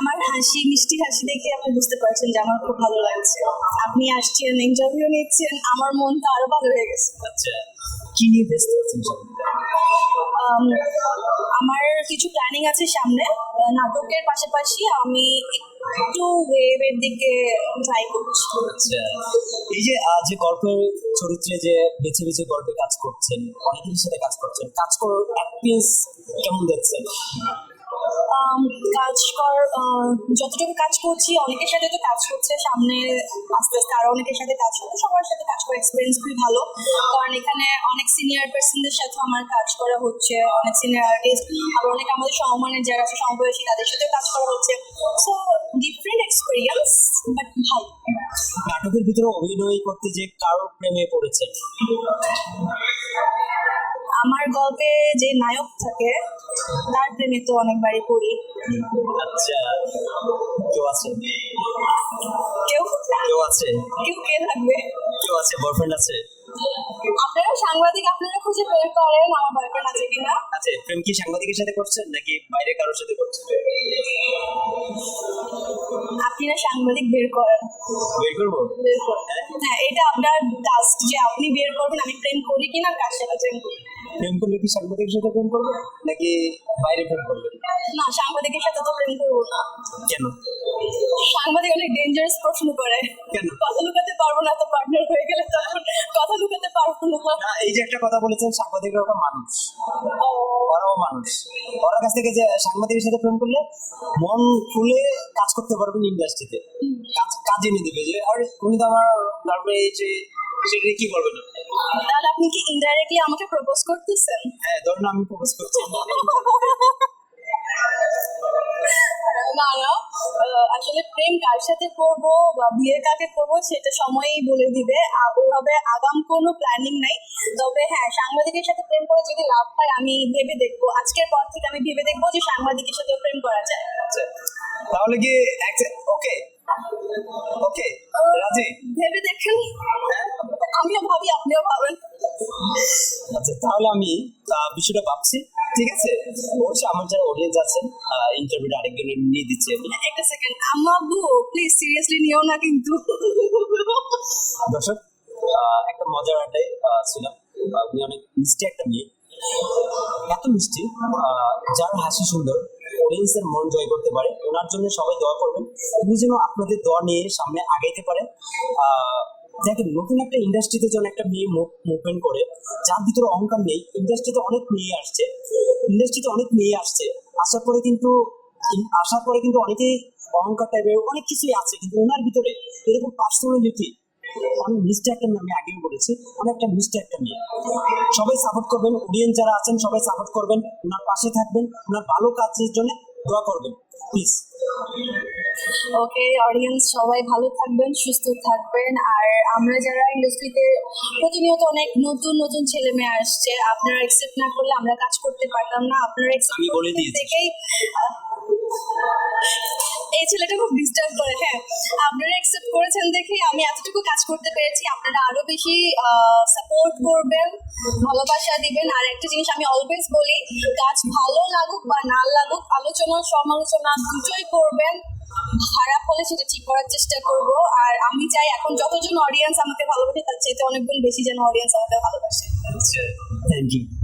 আমার হাসি মিষ্টি হাসি দেখে আপনি বুঝতে পারছেন যে আমার খুব ভালো লাগছে। আপনি আসছেন ইন্টারভিউ নিচ্ছেন আমার মনটা আরও ভালো হয়ে গেছে। আচ্ছা কি নিয়ে ব্যস্ত আমার কিছু প্ল্যানিং আছে সামনে। নাটকের পাশাপাশি আমি একটু ওয়েবের দিকে ট্রাই করছি। আচ্ছা এই যে যে গল্পের চরিত্রে যে বেছে বেছে গল্পে কাজ করছেন অনেকের সাথে কাজ করছেন কাজ করার এক্সপিরিয়েন্স কেমন দেখছেন? কাজ কর যতটুকু কাজ করছি, অনেকের সাথে তো কাজ করছে সামনে, আস্তে আস্তে আরও অনেকের সাথে কাজ করবে সবার সাথে কাজ করার এক্সপিরিয়েন্স খুবই ভালো। কারণ এখানে অনেক সিনিয়র পার্সনদের সাথে আমার কাজ করা হচ্ছে, অনেক সিনিয়র আর্টিস্ট আবার অনেক আমাদের সমমানের যারা আছে, সমবয়সী, তাদের সাথেও কাজ করা হচ্ছে। সো ডিফারেন্ট এক্সপিরিয়েন্স বাট ভালো। নাটকের ভিতরে অভিনয় করতে যে কারোর প্রেমে পড়েছেন? আমার গল্পে যে নায়ক থাকে তার প্রেমে তো অনেকবারই পড়ি। আচ্ছা কেউ আছে? কেউ? কেউ আছে? কেউ কে থাকবে? কেউ আছে? বয়ফ্রেন্ড আছে? আপনারা সাংবাদিক আপনারা খুঁজে বের করেন আমার বয়ফ্রেন্ড আছে কিনা। আচ্ছা প্রেম কি সাংবাদিকের সাথে করছেন নাকি বাইরে কারোর সাথে করছেন? আপনারা সাংবাদিক বের করেন। বের করব? হ্যাঁ এটা আপনার টাস্ক যে আপনি বের করবেন আমি প্রেম করি কিনা কার সাথে প্রেম করি। প্রেম করলে কি সাংবাদিকের সাথে প্রেম করবে নাকি বাইরে প্রেম করবে? না সাংবাদিকের সাথে তো প্রেম করব না। কেন? সাংবাদিক অনেক ডেঞ্জারাস প্রশ্ন করে। কেন? কথা লুকাতে পারব না তো পার্টনার হয়ে গেলে তখন কথা লুকাতে পারব না। না এই যে একটা কথা বলেছেন সাংবাদিকরা একটা মানুষ। ওরাও মানুষ। ওরা কাছ থেকে যে সাংবাদিকের সাথে প্রেম করলে মন খুলে কাজ করতে পারবেন ইন্ডাস্ট্রিতে কাজ কাজ এনে দিবে যে আরে উনি তো আমার এই যে সেটা কি বলবেন আপনি? তাহলে আপনি কি ইনডাইরেক্টলি আমাকে প্রপোজ করতেছেন? হ্যাঁ ধরুন আমি প্রপোজ করছি। না না আসলে প্রেম কার সাথে করব বা বিয়ে কাকে করব সেটা সময়ই বলে দিবে। ওভাবে আগাম কোনো প্ল্যানিং নাই। তবে হ্যাঁ সাংবাদিকের সাথে প্রেম করে যদি লাভ হয় আমি ভেবে দেখব। আজকের পর থেকে আমি ভেবে দেখব যে সাংবাদিকের সাথে প্রেম করা যায়। আচ্ছা তাহলে কি ওকে ওকে রাজি? ভেবে দেখেন। হ্যাঁ? আমিও ভাবি আপনিও ভাবেন। আচ্ছা তাহলে আমি বিষয়টা ভাবছি ঠিক আছে? অবশ্যই আমার যারা অডিয়েন্স আছেন ইন্টারভিউটা আরেকজনের নিয়ে দিচ্ছি। আমি একটা সেকেন্ড আম্মা আব্বু প্লিজ সিরিয়াসলি নিও না কিন্তু। দর্শক একটা মজার আড্ডায় ছিলাম। উনি অনেক মিষ্টি একটা মেয়ে। এত মিষ্টি যার হাসি সুন্দর অডিয়েন্সের মন জয় করতে পারে। ওনার জন্য সবাই দোয়া করবেন। উনি যেন আপনাদের দোয়া নিয়ে সামনে আগাইতে পারে। আহ, দেখেন, নতুন একটা ইন্ডাস্ট্রিতে যখন একটা মেয়ে মুভমেন্ট করে, যার ভিতরে অহংকার নেই ইন্ডাস্ট্রিতে অনেক মেয়ে আসছে ইন্ডাস্ট্রিতে অনেক মেয়ে আসছে, আসার পরে কিন্তু আসার পরে কিন্তু অনেকেই অহংকার টাইপের অনেক কিছুই আছে, কিন্তু ওনার ভিতরে এরকম পার্সোনালিটি অনেক মিষ্টি একটা আমি আগেও বলেছি অনেকটা মিষ্টি একটা মেয়ে। সবাই সাপোর্ট করবেন অডিয়েন্স যারা আছেন, সবাই সাপোর্ট করবেন, ওনার পাশে থাকবেন, ওনার ভালো কাজের জন্য দোয়া করবেন প্লিজ ওকে অডিয়েন্স সবাই ভালো থাকবেন সুস্থ থাকবেন। আর আমরা যারা ইন্ডাস্ট্রিতে প্রতিনিয়ত অনেক নতুন নতুন ছেলে মেয়ে আসছে আপনারা অ্যাকসেপ্ট না করলে আমরা কাজ করতে পারতাম না। আপনারা আমি বলে দিয়েছি। থেকেই এই ছেলেটা খুব ডিস্টার্ব করে হ্যাঁ। আপনারা অ্যাকসেপ্ট করেছেন দেখে আমি এতটুকু কাজ করতে পেরেছি। আপনারা আরও বেশি সাপোর্ট করবেন ভালোবাসা দিবেন। আর একটা জিনিস আমি অলওয়েজ বলি কাজ ভালো লাগুক বা না লাগুক আলোচনা সমালোচনা দুটোই করবেন। খারাপ হলে সেটা ঠিক করার চেষ্টা করব। আর আমি চাই এখন যতজন অডিয়েন্স আমাকে ভালোবাসে, তার চাইতে অনেক গুণ বেশি যেন অডিয়েন্স আমাকে ভালোবাসে। Thank you